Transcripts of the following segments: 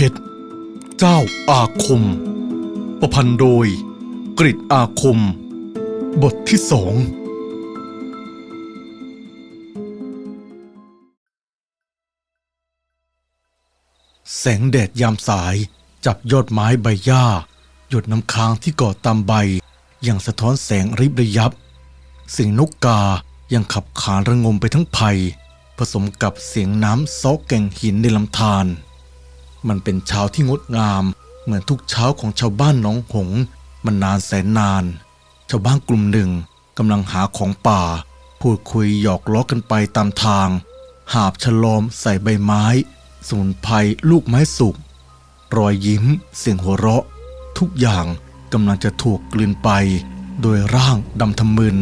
เพชร เจ้าอาคม ประพันธ์โดย กริอาคม บทที่สองแสงแดดยามสายจับยอดไม้ใบหญ้า หยดน้ำค้างที่เกาะตามใบ อย่างสะท้อนแสงริบระยับ เสียงนกกายังขับขานระงมไปทั้งไผ่ผสมกับเสียงน้ำซอกแก่งหินในลำธาร มันเป็นเช้าที่งดงาม เหมือนทุกเช้าของชาวบ้านหนองหงมันนานแสนนาน ชาวบ้านกลุ่มหนึ่งกำลังหาของป่า พูดคุยหยอกล้อกันไปตามทาง หาบฉลอมใส่ใบไม้สมุนไพรลูกไม้สุก รอยยิ้ม เสียงหัวเราะ ทุกอย่างกำลังจะถูกกลืนไป โดยร่างดำทำมึน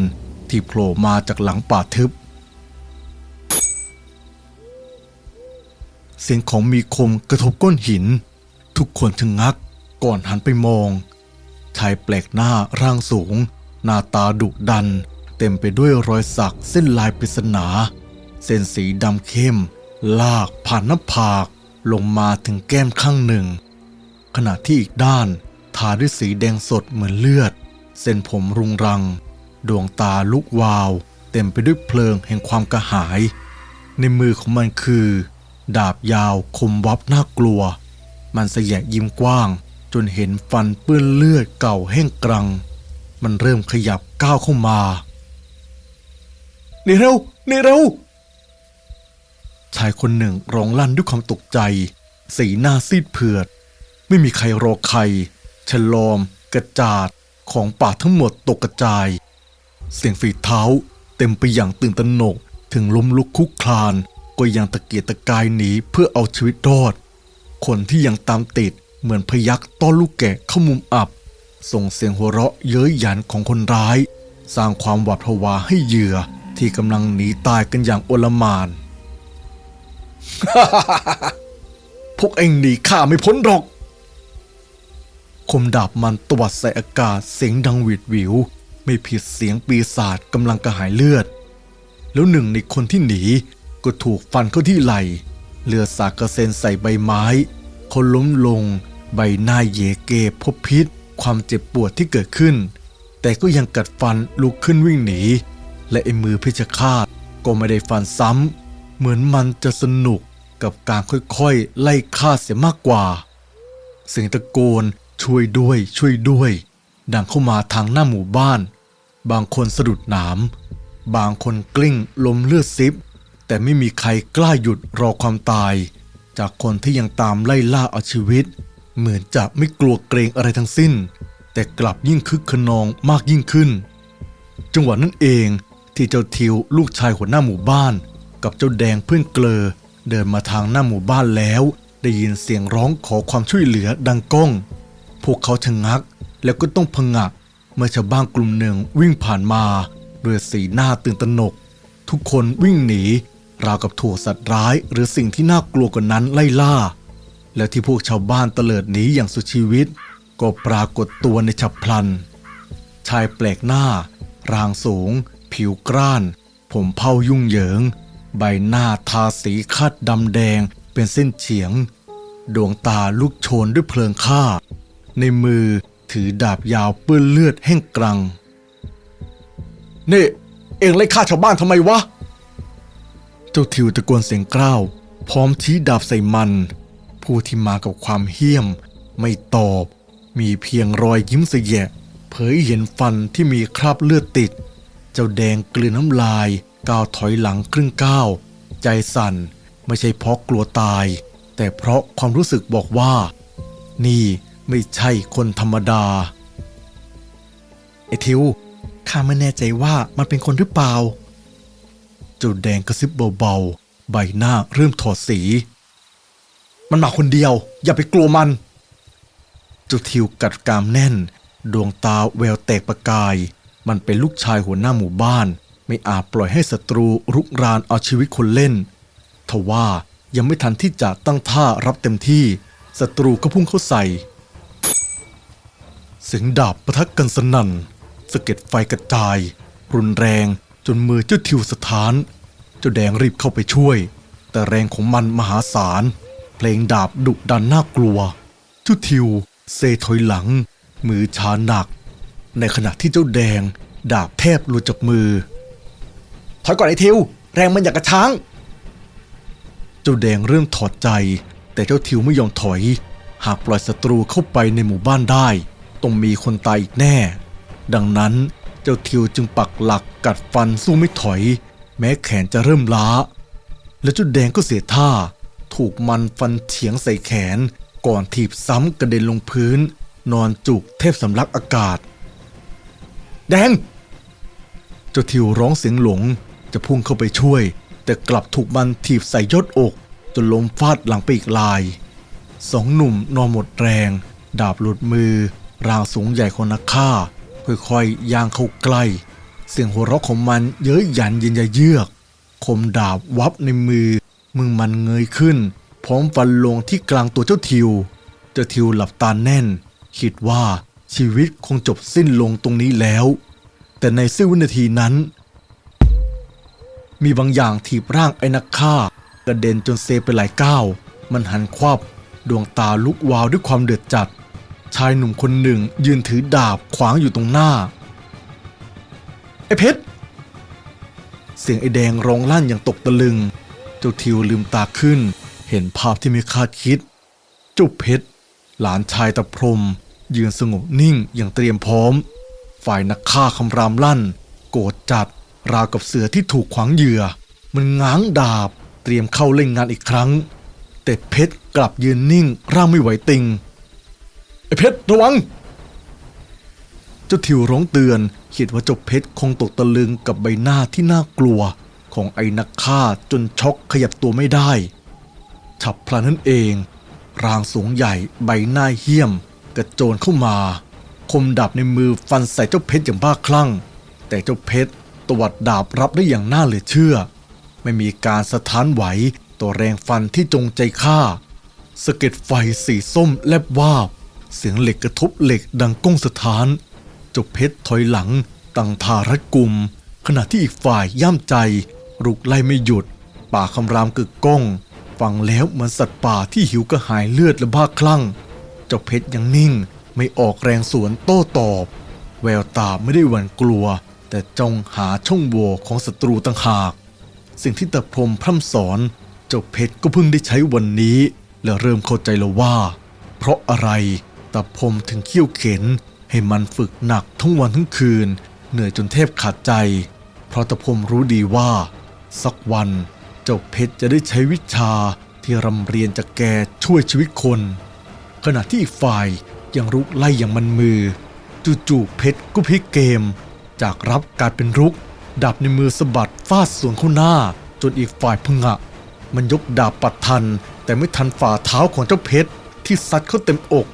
ที่โผล่มาจากหลังป่าทึบ เสียงของมีคมกระทบก้อนหิน ทุกคนชะงักก่อนหันไปมอง ชายแปลกหน้าร่างสูง หน้าตาดุดัน เต็มไปด้วยรอยสักเส้นลายปริศนา เส้นสีดำเข้ม ลากผ่านหน้าผาก ลงมาถึงแก้มข้างหนึ่ง ขณะที่อีกด้านทาด้วยสีแดงสดเหมือนเลือด เส้นผมรุงรัง ดวงตาลุกวาว เต็มไปด้วยเพลิงแห่งความกระหาย ในมือของมันคือ ดาบยาวคมวับน่ากลัว มันเสยะยิ้มกว้าง จนเห็นฟันเปื้อนเลือดเก่าแห้งกรัง มันเริ่มขยับก้าวเข้ามานี่เร็วนี่เร็วชายคนหนึ่งร้องลั่นด้วยความตกใจ สีหน้าซีดเผือด ไม่มีใครรอใครฉลอม กระจาดของป่าทั้งหมดตกกระจาย เสียงฝีเท้าเต็มไปอย่างตื่นตระหนกถึงล้มลุกคุกคลาน ก็ยังตะเกียกตะกายหนีเพื่อเอาชีวิตรอด คนที่ยังตามติดเหมือนพยักต้อนลูกแกะเข้ามุมอับ ส่งเสียงหัวเราะเย้ยหยันของคนร้าย สร้างความหวาดผวาให้เหยื่อที่กำลังหนีตายกันอย่างโอลมาน พวกเองหนีข้าไม่พ้นหรอก คมดาบมันตวัดใส่อากาศเสียงดังหวีดหวิว ไม่ผิดเสียงปีศาจกำลังกระหายเลือด แล้วหนึ่งในคนที่หนี ก็ถูกฟันเข้าที่ไหล่เลือดสาดกระเซ็นใส่ใบไม้เขาล้มลง ใบหน้าเยเกพบพิษ ความเจ็บปวดที่เกิดขึ้น แต่ก็ยังกัดฟันลุกขึ้นวิ่งหนี และไอ้มือเพชฌฆาตก็ไม่ได้ฟันซ้ำ เหมือนมันจะสนุกกับการค่อยๆ ไล่ฆ่าเสียมากกว่า เสียงตะโกนช่วยด้วยช่วยด้วย ดังเข้ามาทางหน้าหมู่บ้าน บางคนสะดุดหนาม บางคนกลิ้งล้มเลือดซิบ แต่ไม่มีใครกล้าหยุดรอความตาย จากคนที่ยังตามไล่ล่าเอาชีวิต เหมือนจะไม่กลัวเกรงอะไรทั้งสิ้น แต่กลับยิ่งคึกขนองมากยิ่งขึ้น จังหวะนั้นเองที่เจ้าทิวลูกชายหัวหน้าหมู่บ้าน กับเจ้าแดงเพื่อนเกลอ เดินมาทางหน้าหมู่บ้านแล้ว ได้ยินเสียงร้องขอความช่วยเหลือดังก้อง พวกเขาชะงักแล้วก็ต้องพงะเมื่อชาวบ้านกลุ่มหนึ่งวิ่งผ่านมาด้วยสีหน้าตื่นตระหนก ทุกคนวิ่งหนี ราวกับถูกสัตว์ร้ายหรือสิ่งที่น่ากลัวกว่านั้นไล่ล่า แล้วที่พวกชาวบ้านเตลิดหนีอย่างสุดชีวิต ก็ปรากฏตัวในฉับพลัน ชายแปลกหน้า ร่างสูง ผิวกร้าน ผมเผายุ่งเหยิง ใบหน้าทาสีคาดดำแดงเป็นเส้นเฉียง ดวงตาลุกโชนด้วยเพลิงฆ่า ในมือถือดาบยาวเปื้อนเลือดแห้งกรัง นี่ เองไล่ฆ่าชาวบ้านทำไมวะ จ้าทิวตะโกนเสียงกล้าว พร้อมชี้ดาบใส่มัน ผู้ที่มากับความเหี้ยม ไม่ตอบ มีเพียงรอยยิ้มเสยะเผยเห็นฟันที่มีคราบเลือดติด เจ้าแดงกลืนน้ำลายก้าวถอยหลังครึ่งก้าวใจสั่นไม่ใช่เพราะกลัวตาย แต่เพราะความรู้สึกบอกว่า นี่ไม่ใช่คนธรรมดาไอ้ทิวข้าไม่แน่ใจว่ามันเป็นคนหรือเปล่า เจ้าแดงกระซิบเบาๆ ใบหน้าเริ่มถอดสี มันมาคนเดียว อย่าไปกลัวมัน เจ้าทิวกัดกรามแน่น ดวงตาแววแตกประกาย มันเป็นลูกชายหัวหน้าหมู่บ้าน ไม่อาจปล่อยให้ศัตรูรุกรานเอาชีวิตคนเล่น ทว่ายังไม่ทันที่จะตั้งท่ารับเต็มที่ศัตรูก็พุ่งเข้าใส่เสียงดาบประทักกันสนั่นสะเก็ดไฟกระจาย รุนแรง จนมือเจ้าทิวสถาน เจ้าแดงรีบเข้าไปช่วย แต่แรงของมันมหาศาล เพลงดาบดุดันน่ากลัว เจ้าทิวเซถอยหลัง มือชาหนัก ในขณะที่เจ้าแดง ดาบแทบหลุดจากมือ ถอยก่อนไอ้ทิว แรงมันอยากกระช้าง เจ้าแดงเริ่มถอดใจ แต่เจ้าทิวไม่ยอมถอย หากปล่อยศัตรูเข้าไปในหมู่บ้านได้ ต้องมีคนตายอีกแน่ ดังนั้น เจ้าทิวจึงปักหลักกัดฟันสู้ไม่ถอย แม้แขนจะเริ่มล้า และเจ้าแดงก็เสียท่า ถูกมันฟันเฉียงใส่แขน ก่อนถีบซ้ำกระเด็นลงพื้น นอนจุกเทพสำลักอากาศ แดง เจ้าทิวร้องเสียงหลงจะพุ่งเข้าไปช่วย แต่กลับถูกมันถีบใส่ยอดอก จนล้มฟาดหลังไปอีกลาย สองหนุ่มนอนหมดแรง ดาบหลุดมือร่างสูงใหญ่ของนักฆ่า ค่อยๆย่างเข้าใกล้ เสียงหัวเราะของมันเย้ยหยันเย็นยะเยือก คมดาบวับในมือมึงมันเงยขึ้น พร้อมฟันลงที่กลางตัวเจ้าทิว เจ้าทิวหลับตาแน่น คิดว่าชีวิตคงจบสิ้นลงตรงนี้แล้ว แต่ในเสี้ยววินาทีนั้น มีบางอย่างถีบร่างไอ้นักฆ่ากระเด็นจนเซไปหลายก้าว มันหันควับดวงตาลุกวาวด้วยความเดือดจัด ชายหนุ่มคนหนึ่งยืนถือดาบขวางอยู่ตรงหน้า ไอ้เพชร เสียงไอ้แดงร้องลั่นอย่างตกตะลึง เจ้าทิวลืมตาขึ้น เห็นภาพที่ไม่คาดคิด เจ้าเพชร หลานชายตะพรม ยืนสงบนิ่งอย่างเตรียมพร้อม ฝ่ายนักฆ่าคำรามลั่น โกรธจัด ราวกับเสือที่ถูกขวางเหยื่อ มันง้างดาบ เตรียมเข้าเล่นงานอีกครั้ง แต่เพชรกลับยืนนิ่งร่างไม่ไหวติง ไอ้เพชรระวัง เจ้าทิวร้องเตือนคิดว่าเจ้าเพชรคงตกตะลึงกับใบหน้าที่น่ากลัว ของไอ้นักฆ่าจนช็อกขยับตัวไม่ได้ ฉับพลันนั่นเอง ร่างสูงใหญ่ใบหน้าเหี้ยม กระโจนเข้ามา คมดาบในมือฟันใส่เจ้าเพชรอย่างบ้าคลั่ง แต่เจ้าเพชรตวัดดาบรับได้อย่างน่าเหลือเชื่อ ไม่มีการสะท้านไหวต่อแรงฟันที่จงใจฆ่าสะเก็ดไฟสีส้มแลบวาบ เสียงเหล็กกระทบเหล็กดังก้องสถานจ้าเพชรถอยหลังตั้งทารัดกุม ขณะที่อีกฝ่ายย่ำใจ รุกไล่ไม่หยุด ป่าคำรามกึกก้อง ฟังแล้วเหมือนสัตว์ป่าที่หิวกระหายเลือดและบ้าคลั่ง เจ้าเพชรยังนิ่งไม่ออกแรงสวนโต้ตอบ แววตาไม่ได้หวั่นกลัว แต่จ้องหาช่องโหว่ของศัตรูต่างหาก สิ่งที่ตะพรมพร่ำสอนเจ้าเพชรก็เพิ่งได้ใช้วันนี้ และเริ่มเข้าใจแล้วว่า เพราะอะไร ตะพมถึงเขี่ยวเข็น ให้มันฝึกหนักทั้งวันทั้งคืน เหนื่อยจนแทบขาดใจ เพราะตะพมรู้ดีว่า สักวันเจ้าเพชรจะได้ใช้วิชาที่รำเรียนจากแกช่วยชีวิตคน ขณะที่อีกฝ่ายยังรุกไล่อย่างมันมือ จู่ๆเพชรก็พลิกเกม จากรับกลายเป็นรุก ดาบในมือสะบัดฟาดสวนเข้าหน้า จนอีกฝ่ายพงะ มันยกดาบปัดทัน แต่ไม่ทันฝ่าเท้าของเจ้าเพชรที่ซัดเข้าเต็มอก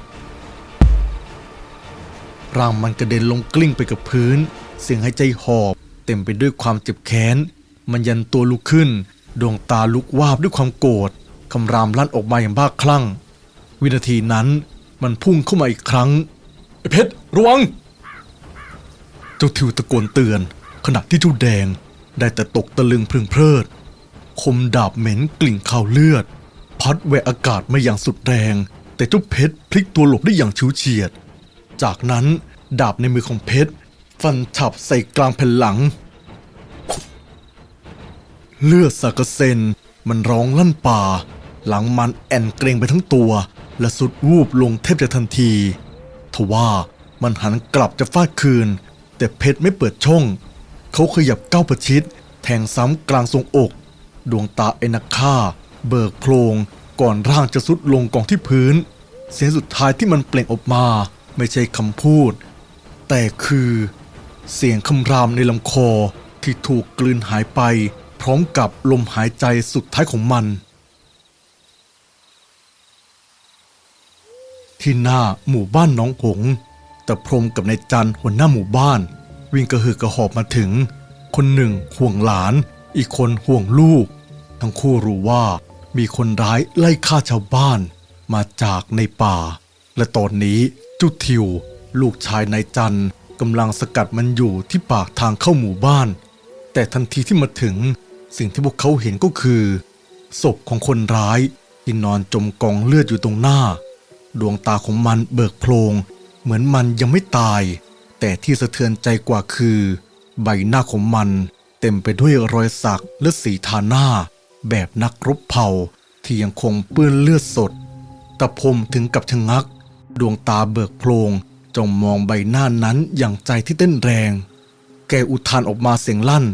ร่างมันกระเด็นลงกลิ้งไปกับพื้น เสียงหายใจหอบ เต็มไปด้วยความเจ็บแค้น มันยันตัวลุกขึ้น ดวงตาลุกวาบด้วยความโกรธคำรามลั่นออกมาอย่างบ้าคลั่ง วินาทีนั้นมันพุ่งเข้ามาอีกครั้งเพชรระวัง เจ้าทิวตะโกนเตือน ขณะที่เจ้าแดงได้แต่ตกตะลึงพึงเพลิด คมดาบเหม็นกลิ่นข้าวเลือด พัดแหวกอากาศมาอย่างสุดแรง แต่เจ้าเพชรพลิกตัวหลบได้อย่างชิวเฉียด จากนั้นดาบในมือของเพชรฟันฉับใส่กลางแผ่นหลัง เลือดสากเซนมันร้องลั่นป่า หลังมันแอนเกรงไปทั้งตัว และสุดวูบลงแทบจะทันทีทว่ามันหันกลับจะฟาดคืน แต่เพชรไม่เปิดช่อง เขาขยับก้าวประชิด แทงซ้ำกลางทรงอก ดวงตาไอ้นักฆ่า เบิกโพลงก่อนร่างจะสุดลงกองที่พื้น เสียงสุดท้ายที่มันเปล่งออกมา ไม่ใช่คำพูด แต่คือเสียงคำรามในลำคอที่ถูกกลืนหายไป พร้อมกับลมหายใจสุดท้ายของมัน ที่หน้าหมู่บ้านน้องหงแต่พรมกับนายจันหัวหน้าหมู่บ้าน วิ่งกระหือกระหอบมาถึง คนหนึ่งห่วงหลาน อีกคนห่วงลูก ทั้งคู่รู้ว่ามีคนร้ายไล่ฆ่าชาวบ้านมาจากในป่า และตอนนี้จุทิว ลูกชายนายจันกำลังสกัดมันอยู่ที่ปากทางเข้าหมู่บ้าน แต่ทันทีที่มาถึงสิ่งที่พวกเขาเห็นก็คือศพของคนร้ายที่นอนจมกองเลือดอยู่ตรงหน้า ดวงตาของมันเบิกโพลง เหมือนมันยังไม่ตาย แต่ที่สะเทือนใจกว่าคือ ใบหน้าของมันเต็มไปด้วยรอยสักและสีทาหน้า แบบนักรบเผ่าที่ยังคงเปื้อนเลือดสดตะพรมถึงกับชะงัก ดวงตาเบิกโพลงจ้องมองใบหน้านั้นอย่างใจที่เต้นแรง แกอุทานออกมาเสียงลั่น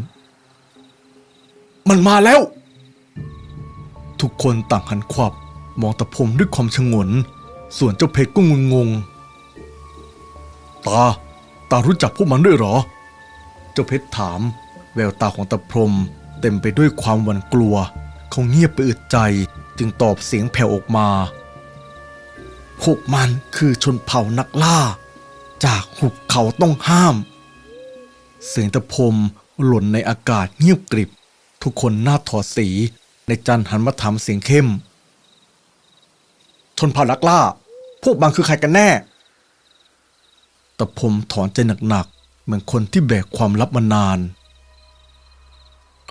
มันมาแล้ว ทุกคนต่างหันขวับมองตะพมด้วยความชงน ส่วนเจ้าเพชรก็งุนงง ตา ตารู้จักพวกมันด้วยหรอ เจ้าเพชรถาม แววตาของตะพรมเต็มไปด้วยความหวั่นกลัว เขาเงียบไปอึดใจจึงตอบเสียงแผ่วออกมา พวกมันคือชนเผ่านักล่า จากหุบเขาต้องห้าม เสียงตะพมหล่นในอากาศเงียบกริบ ทุกคนหน้าถอดสีในจันหันมาถามเสียงเข้ม ชนเผ่านักล่า พวกมันคือใครกันแน่ ตะพมถอนใจหนักๆ เหมือนคนที่แบกความลับมานาน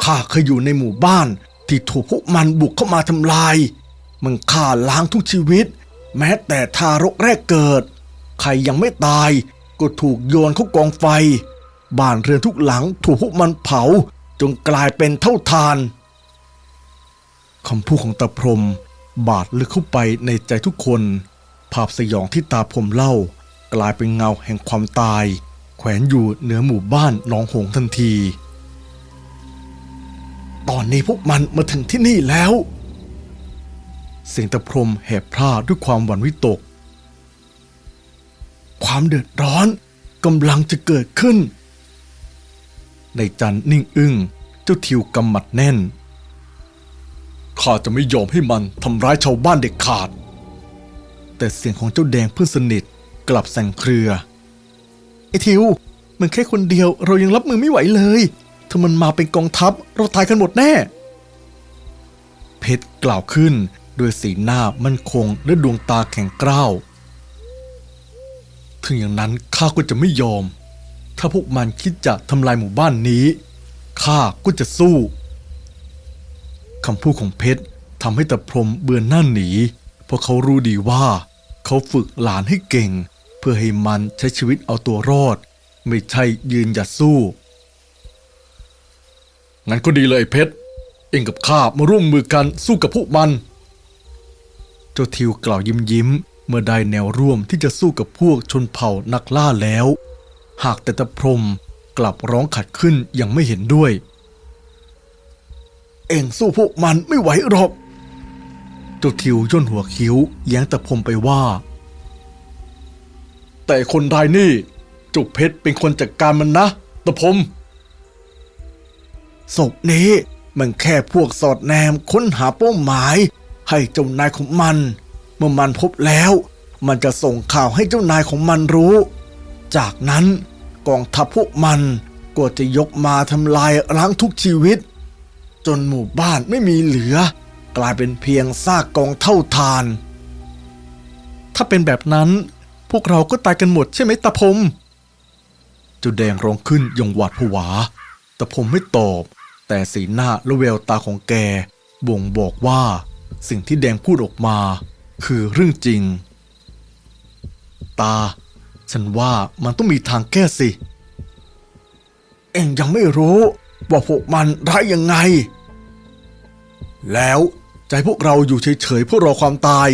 ข้าเคยอยู่ในหมู่บ้านที่ถูกพวกมันบุกเข้ามาทำลาย มันฆ่าล้างทุกชีวิต แม้แต่ทารกแรกเกิด ใครยังไม่ตายก็ถูกโยนเข้ากองไฟ บ้านเรือนทุกหลังถูกพวกมันเผาจนกลายเป็นเท่าทานคำพูดของตาพรมบาดลึกเข้าไปในใจทุกคน ภาพสยองที่ตาพรมเล่า กลายเป็นเงาแห่งความตาย แขวนอยู่เหนือหมู่บ้านหนองหงทันที ตอนนี้พวกมันมาถึงที่นี่แล้ว เสียงตะพรมแหบพร่าด้วยความหวั่นวิตก ความเดือดร้อนกำลังจะเกิดขึ้น ในจันนิ่งอึ้งเจ้าทิวกำหมัดแน่น ข้าจะไม่ยอมให้มันทำร้ายชาวบ้านเด็กขาด แต่เสียงของเจ้าแดงเพื่อนสนิทกลับสั่นเครือ ไอ้ทิว มันแค่คนเดียวเรายังรับมือไม่ไหวเลย ถ้ามันมาเป็นกองทัพเราตายกันหมดแน่ เพชรกล่าวขึ้น ด้วยสีหน้ามั่นคงและดวงตาแข็งกร้าว ถึงอย่างนั้นข้าก็จะไม่ยอม ถ้าพวกมันคิดจะทำลายหมู่บ้านนี้ข้าก็จะสู้คำพูดของเพชรทำให้ตะพรมเบือนหน้าหนี เพราะเขารู้ดีว่า เขาฝึกหลานให้เก่ง เพื่อให้มันใช้ชีวิตเอาตัวรอด ไม่ใช่ยืนหยัดสู้ งั้นก็ดีเลยไอ้เพชร เองกับข้ามาร่วมมือกันสู้กับพวกมัน จ้าทิวกล่าวยิ้มยิ้ม เมื่อได้แนวร่วมที่จะสู้กับพวกชนเผ่านักล่าแล้ว หากแต่ตะพรมกลับร้องขัดขึ้นยังไม่เห็นด้วย เองสู้พวกมันไม่ไหวหรอกเจ้าทิวย่นหัวคิ้วแย้งตะพรมไปว่า แต่คนรายนี่จุกเพชรเป็นคนจัดการมันนะ ตะพรมศพนี้มันแค่พวกสอดแนมค้นหาเป้าหมาย ให้เจ้านายของมัน เมื่อมันพบแล้ว มันจะส่งข่าวให้เจ้านายของมันรู้ จากนั้นกองทัพพวกมันก็จะยกมาทำลายล้างทุกชีวิต จนหมู่บ้านไม่มีเหลือ กลายเป็นเพียงซากกองเท่าทาน ถ้าเป็นแบบนั้นพวกเราก็ตายกันหมดใช่ไหมตาพมจ้าแดงร้องขึ้นอย่างหวาดผวาตาพมไม่ตอบ แต่สีหน้าและแววตาของแกบ่งบอกว่า สิ่งที่แดงพูดออกมา คือเรื่องจริง ตา ฉันว่ามันต้องมีทางแก้สิ เอ็งยังไม่รู้ว่าพวกมันร้ายยังไง แล้วใจพวกเราอยู่เฉยๆเพื่อรอความตาย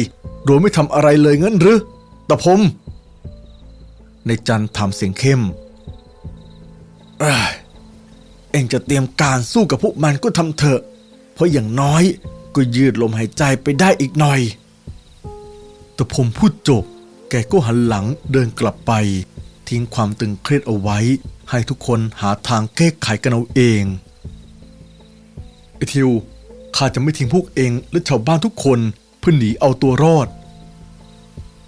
โดยไม่ทำอะไรเลยงั้นหรือตะพมในจันทร์ถามเสียงเข้มเอ้ยเอ็งจะเตรียมการสู้กับพวกมันก็ทำเถอะ เพราะอย่างน้อย ก็ยืดลมหายใจไปได้อีกหน่อย แตะพมพูดจบ แกก็หันหลังเดินกลับไป ทิ้งความตึงเครียดเอาไว้ ให้ทุกคนหาทางแก้ไขกันเอาเองไอทิวข้าจะไม่ทิ้งพวกเองและชาวบ้านทุกคนเพื่อหนีเอาตัวรอด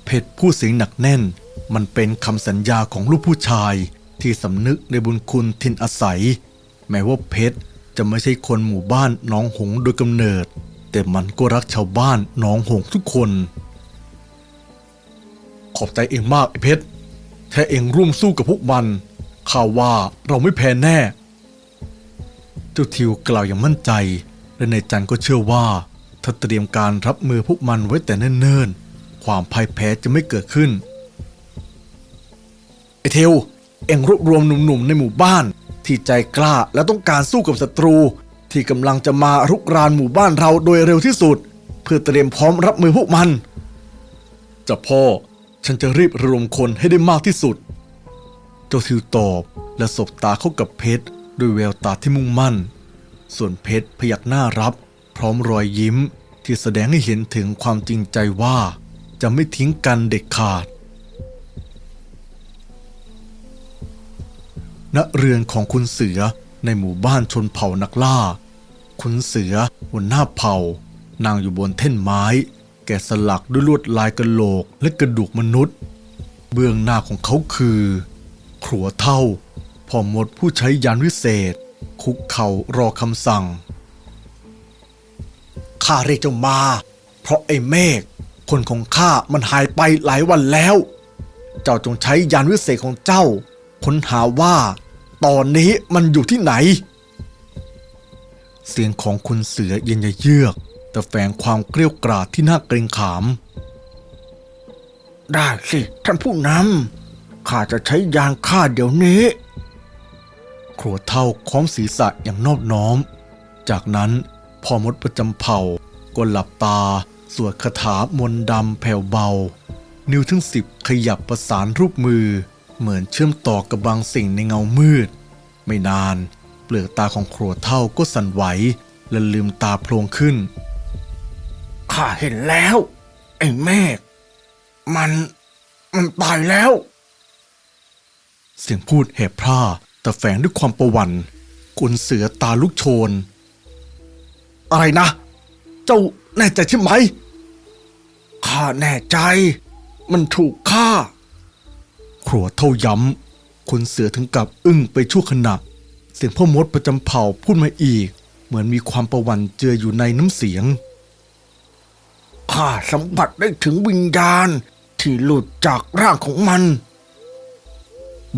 เพชรพูดเสียงหนักแน่น มันเป็นคำสัญญาของลูกผู้ชายที่สำนึกในบุญคุณทินอาศัย แม้ว่าเพชรจะไม่ใช่คนหมู่บ้านน้องหงโดยกำเนิด แต่มันก็รักชาวบ้านหน้องหงทุกคน ขอบใจเองมากไอ้เพชรแค่เองร่วมสู้กับพวกมันข้าว่าเราไม่แพ้แน่ เจ้าทิวกล่าวอย่างมั่นใจ และในายจันก็เชื่อว่า ถ้าเตรียมการรับมือพวกมันไว้แต่เนิ่นๆ ความพ่ายแพ้จะไม่เกิดขึ้น ไอเทลเอ็งรวบรวมหนุ่มๆในหมู่บ้าน ที่ใจกล้าและต้องการสู้กับศัตรู ที่กำลังจะมารุกรานหมู่บ้านเราโดยเร็วที่สุด เพื่อเตรียมพร้อมรับมือพวกมันจ้าพ่อ ฉันจะรีบระดมคนให้ได้มากที่สุด เจ้าทิวตอบและสบตาเข้ากับเพชรด้วยแววตาที่มุ่งมั่น ส่วนเพชรพยักหน้ารับ พร้อมรอยยิ้มที่แสดงให้เห็นถึงความจริงใจว่า จะไม่ทิ้งกันเด็ดขาด ณ เรือนของคุณเสือในหมู่บ้านชนเผ่านักล่า คุณเสือหัวหน้าเผ่านั่งอยู่บนแท่นไม้ แกะสลักด้วยลวดลายกระโหลกและกระดูกมนุษย์ เบื้องหน้าของเขาคือครัวเท่าพ่อมดผู้ใช้ยานวิเศษ คุกเข่ารอคำสั่งข้าเรียกเจ้ามา เพราะไอ้เมฆคนของข้ามันหายไปหลายวันแล้ว เจ้าจงใช้ยานวิเศษของเจ้า ค้นหาว่า ตอนนี้มันอยู่ที่ไหน เสียงของคุณเสือเย็นเยือก แต่แฝงความเกลี้ยวกราดที่น่าเกรงขาม ได้สิ ท่านผู้นำข้าจะใช้ยานข้าเดี๋ยวนี้ ครัวเท่าค้อมศีรษะอย่างนอบน้อม จากนั้นพ่อมดประจำเผ่าก็หลับตา สวดคาถามนต์ดำแผ่วเบา นิ้วทั้งสิบขยับประสานรูปมือ เหมือนเชื่อมต่อกับบางสิ่งในเงามืด ไม่นาน เปลือกตาของครัวเท่าก็สั่นไหวและลืมตาโพลงขึ้น ข้าเห็นแล้ว ไอ้เมฆมันมันตายแล้ว เสียงพูดแหบพร่าแต่แฝงด้วยความประวันกุนเสือตาลุกโชน อะไรนะ เจ้าแน่ใจใช่ไหมข้าแน่ใจ มันถูกฆ่าครัวเท่าย้ำคุณเสือถึงกับอึ้งไปชั่วขณะ เสียงพ่อมดประจำเผ่าพูดมาอีก เหมือนมีความประวันเจืออยู่ในน้ำเสียง ข้าสัมผัสได้ถึงวิญญาณ ที่หลุดจากร่างของมัน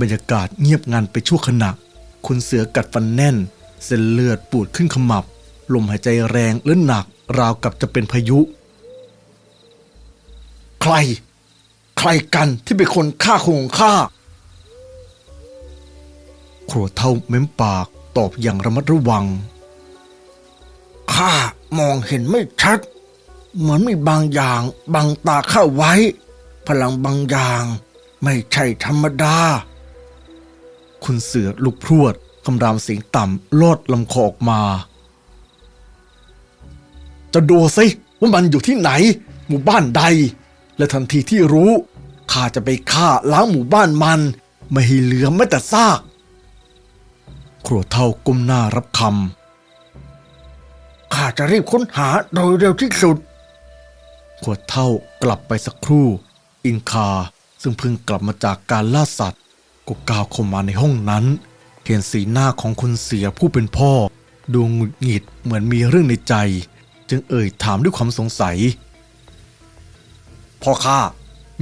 บรรยากาศเงียบงันไปชั่วขณะ คุณเสือกัดฟันแน่น เส้นเลือดปูดขึ้นขมับ ลมหายใจแรงและหนัก ราวกับจะเป็นพายุ ใคร ใครกันที่เป็นคนฆ่าคนของข้า ครัวเท่าเม้มปากตอบอย่างระมัดระวัง ข้ามองเห็นไม่ชัด เหมือนมีบางอย่างบังตาข้าไว้ พลังบางอย่าง ไม่ใช่ธรรมดา คุณเสือลุกพรวดคำรามเสียงต่ำลอดลำคอออกมา จะดูสิว่ามันอยู่ที่ไหน หมู่บ้านใด และทันทีที่รู้ข้าจะไปฆ่าล้างหมู่บ้านมัน ไม่ให้เหลือแม้แต่ซาก ครัวเท่าก้มหน้ารับคำ ข้าจะรีบค้นหาโดยเร็วที่สุดขวดเท่ากลับไปสักครู่ อินคาซึ่งเพิ่งกลับมาจากการล่าสัตว์ก็ก้าวเข้ามาในห้องนั้น เห็นสีหน้าของคุณเสียผู้เป็นพ่อ ดูหงุดหงิดเหมือนมีเรื่องในใจ จึงเอ่ยถามด้วยความสงสัย พ่อข้า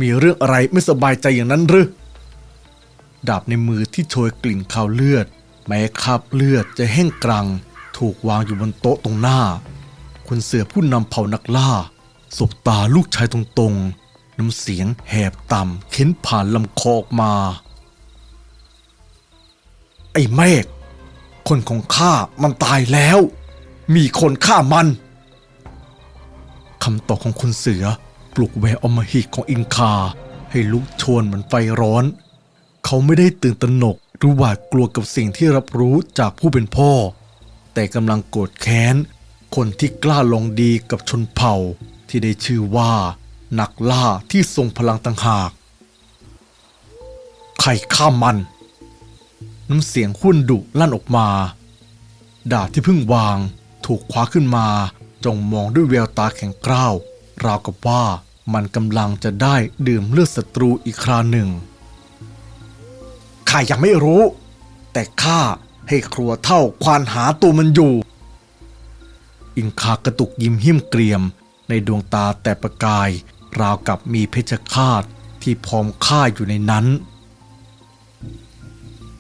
มีเรื่องอะไรไม่สบายใจอย่างนั้นหรือดาบในมือที่โชยกลิ่นคาวเลือด แม้คราบเลือดจะแห้งกรัง ถูกวางอยู่บนโต๊ะตรงหน้า คุณเสือผู้นำเผ่านักล่า สบตาลูกชายตรงๆ น้ำเสียงแหบต่ำเค้นผ่านลำคอออกมา ไอ้เมฆคนของข้ามันตายแล้ว มีคนฆ่ามันคำตอบของคุณเสือปลุกแววอมหิตของอินคาให้ลุกโชนเหมือนไฟร้อน เขาไม่ได้ตื่นตระหนก หรือหวาดกลัวกับสิ่งที่รับรู้จากผู้เป็นพ่อ แต่กำลังโกรธแค้น คนที่กล้าลงดีกับชนเผ่าที่ได้ชื่อว่า นักล่าที่ทรงพลังต่างหากใครฆ่ามัน น้ำเสียงหุ้นดุลั่นออกมา ดาบที่เพิ่งวางถูกคว้าขึ้นมาจงมองด้วยแววตาแข็งกร้าว ราวกับว่ามันกำลังจะได้ดื่มเลือดศัตรูอีกคราหนึ่ง ข้ายังไม่รู้ แต่ข้าให้ครัวเท่าควานหาตัวมันอยู่ อินคากระตุกยิ้มหิ้มเกรียม ในดวงตาแต่ประกาย ราวกับมีเพชฌฆาตที่พร้อมฆ่าอยู่ในนั้น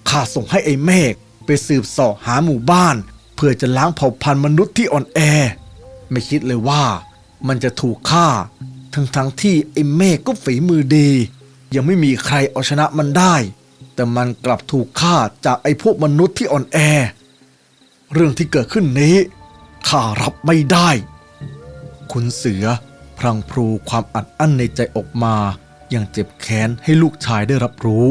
ข้าส่งให้ไอ้เมฆไปสืบสาะหาหมู่บ้าน เพื่อจะล้างเผ่าพันธุ์มนุษย์ที่อ่อนแอ ไม่คิดเลยว่ามันจะถูกฆ่า ทั้งทั้งที่ไอ้เมฆก็ฝีมือดี ยังไม่มีใครเอาชนะมันได้ แต่มันกลับถูกฆ่าจากไอ้พวกมนุษย์ที่อ่อนแอ เรื่องที่เกิดขึ้นนี้ข้ารับไม่ได้ คุณเสือพรังพรูความอัดอั้นในใจออกมาอย่างเจ็บแค้นให้ลูกชายได้รับรู้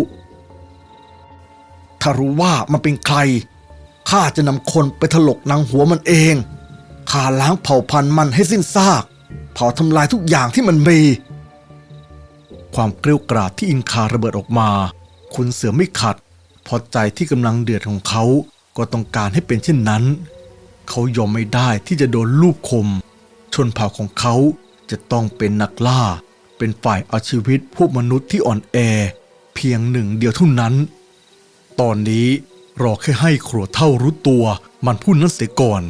ถ้ารู้ว่ามันเป็นใครข้าจะนำคนไปถลกนังหัวมันเองข้าล้างเผ่าพันธุ์มันให้สิ้นซาก เผาทำลายทุกอย่างที่มันมี ความเกลียวกราดที่อินคาระเบิดออกมา คุณเสือไม่ขัดพราะใจที่กำลังเดือดของเขาก็ต้องการให้เป็นเช่นนั้น เขายอมไม่ได้ที่จะโดนลูบคม ชนเผ่าของเขาจะต้องเป็นนักล่า เป็นฝ่ายเอาชีวิตพวกมนุษย์ที่อ่อนแอ เพียงหนึ่งเดียวเท่านั้น ตอนนี้รอแค่ให้ครัวเท่ารู้ตัวมันพูดนั้นเสียก่อน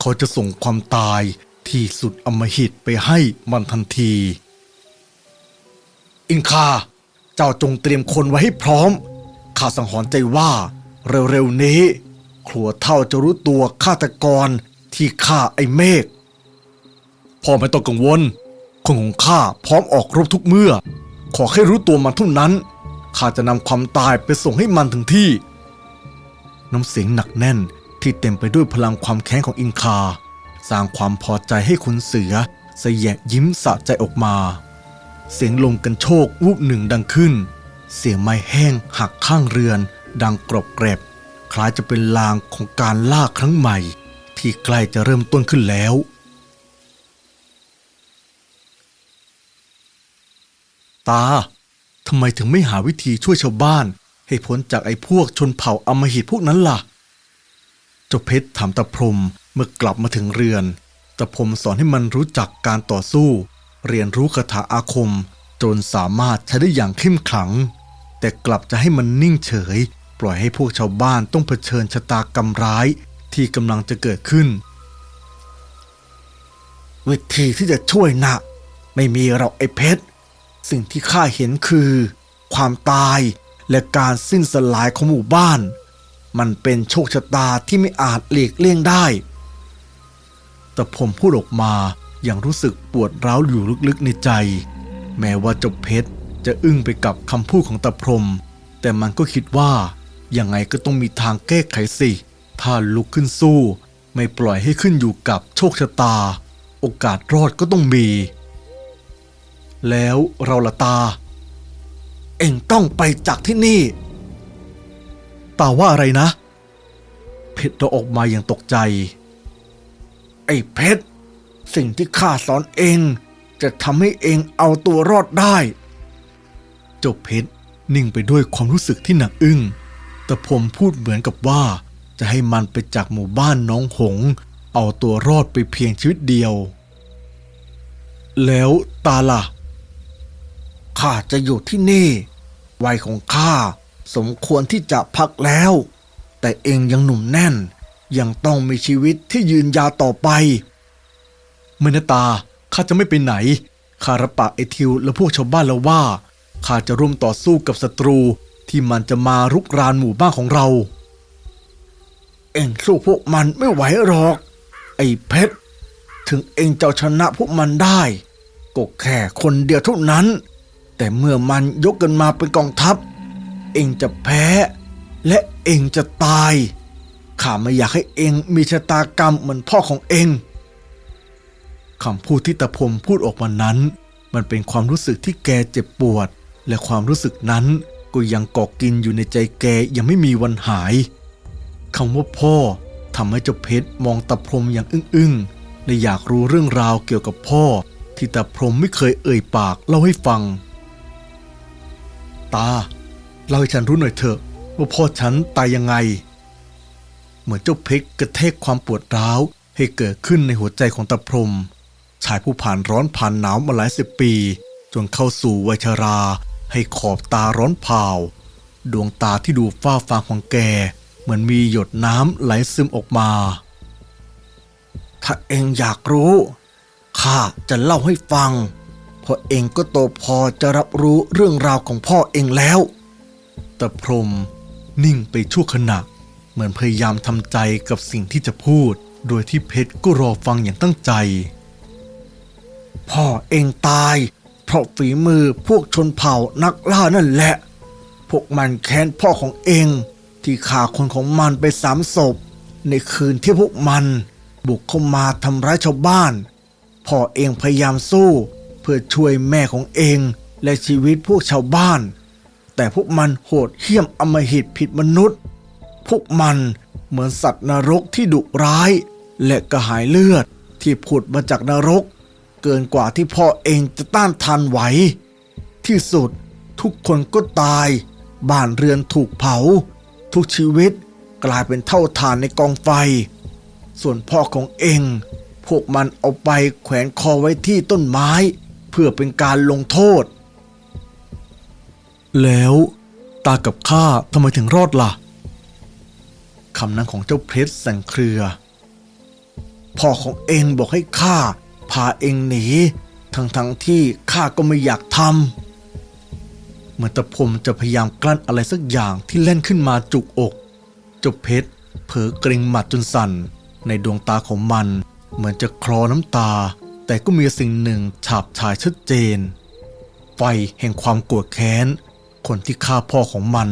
เขาจะส่งความตายที่สุดอำมหิตไปให้มันทันที อินคา จ้าจงเตรียมคนไว้ให้พร้อม ข้าสังหรณ์ใจว่า เร็วๆนี้ ครัวเท่าจะรู้ตัวฆาตกรที่ฆ่าไอ้เมฆพ่อไม่ต้องกังวล คนของข้าพร้อมออกรบทุกเมื่อ ขอแค่รู้ตัวมันเท่านั้น ข้าจะนำความตายไปส่งให้มันถึงที่ น้ำเสียงหนักแน่นที่เต็มไปด้วยพลังความแค้นของอินคา สร้างความพอใจให้คุณเสือ เสยะยิ้มสะใจออกมา เสียงลมกันโชกวูบหนึ่งดังขึ้น เสียงไม้แห้งหักข้างเรือน ดังกรอบแกรบ คล้ายจะเป็นลางของการล่าครั้งใหม่ ที่ใกล้จะเริ่มต้นขึ้นแล้วตาทำไมถึงไม่หาวิธีช่วยชาวบ้าน ให้พ้นจากไอ้พวกชนเผ่าอำมหิตพวกนั้นล่ะ เจ้าเพชรถามตะพรมเมื่อกลับมาถึงเรือน ตะพรมสอนให้มันรู้จักการต่อสู้ เรียนรู้คาถาอาคม จนสามารถใช้ได้อย่างเข้มขลัง แต่กลับจะให้มันนิ่งเฉย ปล่อยให้พวกชาวบ้านต้องเผชิญชะตากรรมร้ายที่กำลังจะเกิดขึ้น วิธีที่จะช่วยนะไม่มีหรอกไอ้เพชร สิ่งที่ข้าเห็นคือ ความตายและการสิ้นสลายของหมู่บ้าน มันเป็นโชคชะตาที่ไม่อาจหลีกเลี่ยงได้ แต่ผมพูดออกมา ย่างรู้สึกปวดร้าวอยู่ลึกๆในใจ แม้ว่าเจ้าเพชรจะอึ้งไปกับคำพูดของตาพรม แต่มันก็คิดว่ายังไงก็ต้องมีทางแก้ไขสิ ถ้าลุกขึ้นสู้ ไม่ปล่อยให้ขึ้นอยู่กับโชคชะตา โอกาสรอดก็ต้องมี แล้วเราละตา เอ็งต้องไปจากที่นี่ ตาว่าอะไรนะ เพชรเราออกมาอย่างตกใจ ไอ้เพชร สิ่งที่ข้าสอนเอง จะทำให้เองเอาตัวรอดได้ เจ้าเพชรนิ่งไปด้วยความรู้สึกที่หนักอึ้ง แต่ผมพูดเหมือนกับว่า จะให้มันไปจากหมู่บ้านน้องหง เอาตัวรอดไปเพียงชีวิตเดียว แล้วตาล่ะข้าจะอยู่ที่นี่ วัยของข้าสมควรที่จะพักแล้ว แต่เองยังหนุ่มแน่น ยังต้องมีชีวิตที่ยืนยาวต่อไป เมนตาข้าจะไม่ไปไหนข้ารับปากไอทิวและพวกชาวบ้านแล้วว่าข้าจะร่วมต่อสู้กับศัตรูที่มันจะมารุกรานหมู่บ้านของเรา เอ็งสู้พวกมันไม่ไหวหรอก ไอ้เพชร ถึงเอ็งจะชนะพวกมันได้ก็แค่คนเดียวเท่านั้น แต่เมื่อมันยกกันมาเป็นกองทัพ เอ็งจะแพ้ และเอ็งจะตายข้าไม่อยากให้เอ็งมีชะตากรรมเหมือนพ่อของเอ็ง คำพูดที่ตะพมพูดออกมานั้น มันเป็นความรู้สึกที่แกเจ็บปวด และความรู้สึกนั้นก็ยังเกาะกกินอยู่ในใจแกยังไม่มีวันหายคำว่าพ่อทำให้เจ้าเพชรมองตะพรมอย่างอึ้งๆและอยากรู้เรื่องราวเกี่ยวกับพ่อ ที่ตะพรมไม่เคยเอ่ยปากเล่าให้ฟัง ตาเล่าให้ฉันรู้หน่อยเถอะ ว่าพ่อฉันตายยังไง เหมือนเจ้าเพชรกระแทกความปวดร้าวให้เกิดขึ้นในหัวใจของตาพรม ชายผู้ผ่านร้อนผ่านหนาวมาหลายสิบปี จนเข้าสู่วัยชรา ให้ขอบตาร้อนเผาดวงตาที่ดูฟ้าฟางของแก เหมือนมีหยดน้ำไหลซึมออกมา ถ้าเองอยากรู้ข้าจะเล่าให้ฟัง เพราะเองก็โตพอจะรับรู้เรื่องราวของพ่อเองแล้ว แต่พรมนิ่งไปชั่วขณะ เหมือนพยายามทำใจกับสิ่งที่จะพูด โดยที่เพชรก็รอฟังอย่างตั้งใจ พ่อเองตาย เพราะฝีมือพวกชนเผ่านักล่านั่นแหละ พวกมันแค้นพ่อของเอง ที่ฆ่าคนของมันไปสามศพ ในคืนที่พวกมัน บุกเข้ามาทำร้ายชาวบ้าน พ่อเองพยายามสู้ เพื่อช่วยแม่ของเองและชีวิตพวกชาวบ้าน แต่พวกมันโหดเหี้ยมอำมหิตผิดมนุษย์ พวกมันเหมือนสัตว์นรกที่ดุร้าย และกระหายเลือดที่ผุดมาจากนรก เกินกว่าที่พ่อเองจะต้านทานไหว ที่สุดทุกคนก็ตาย บ้านเรือนถูกเผา ทุกชีวิตกลายเป็นเท่าฐานในกองไฟ ส่วนพ่อของเอง พวกมันเอาไปแขวนคอไว้ที่ต้นไม้ เพื่อเป็นการลงโทษ แล้วตากับข้าทำไมถึงรอดล่ะคำนั้นของเจ้าเพชรแสงเครือ พ่อของเองบอกให้ข้า พาเองหนี ทั้งทั้งๆที่ข้าก็ไม่อยากทำเหมือนตะพรมจะพยายามกลั้นอะไรสักอย่างที่เล่นขึ้นมาจุกอกเจ้าเพชรเผลอเกรงหมัดจนสั่น ในดวงตาของมัน เหมือนจะคลอน้ำตา แต่ก็มีสิ่งหนึ่งฉาบฉายชัดเจน ไฟแห่งความโกรธแค้น คนที่ฆ่าพ่อของมัน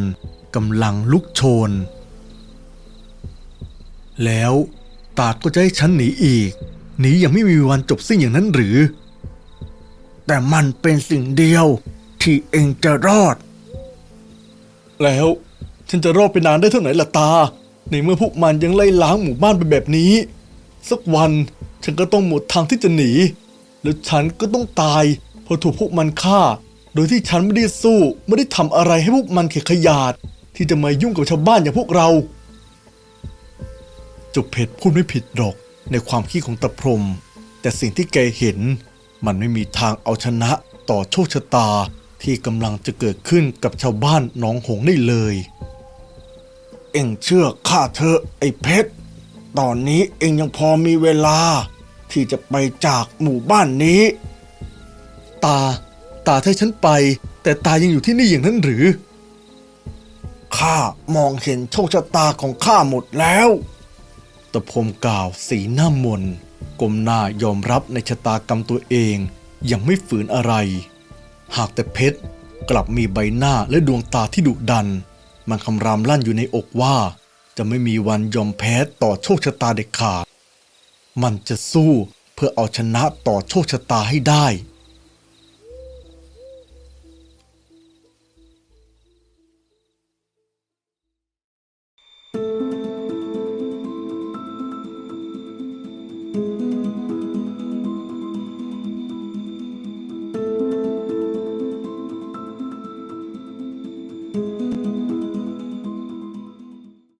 กำลังลุกโชน แล้วตาก็จะให้ฉันหนีอีก นีอย่างไม่มีวันจบสิ้นอย่างนั้นหรือ แต่มันเป็นสิ่งเดียวที่เองจะรอด แล้วฉันจะรอดไปนานได้เท่าไหร่ล่ะตา ในเมื่อพวกมันยังไล่ล้างหมู่บ้านไปแบบนี้ สักวันฉันก็ต้องหมดทางที่จะหนี แล้วฉันก็ต้องตายเพราะถูกพวกมันฆ่า โดยที่ฉันไม่ได้สู้ไม่ได้ทำอะไรให้พวกมันเข็ดขยาด ที่จะมายุ่งกับชาวบ้านอย่างพวกเราจุเพชรพูดไม่ผิดหรอก ในความคิดของตะพรม แต่สิ่งที่แกเห็น มันไม่มีทางเอาชนะต่อโชคชะตาที่กำลังจะเกิดขึ้นกับชาวบ้านหนองหงได้เลย เอ็งเชื่อข้าเธอะไอ้เพชร ตอนนี้เอ็งยังพอมีเวลา ที่จะไปจากหมู่บ้านนี้ ตา ตาให้ฉันไป แต่ตายังอยู่ที่นี่อย่างนั้นหรือ ข้ามองเห็นโชคชะตาของข้าหมดแล้ว ตะพมกล่าวสีหน้ามนกลมหน้ายอมรับในชะตากรรมตัวเอง ยังไม่ฝืนอะไร หากแต่เพชรกลับมีใบหน้าและดวงตาที่ดุดัน มันคำรามลั่นอยู่ในอกว่า จะไม่มีวันยอมแพ้ต่อโชคชะตาเด็ดขาด มันจะสู้เพื่อเอาชนะต่อโชคชะตาให้ได้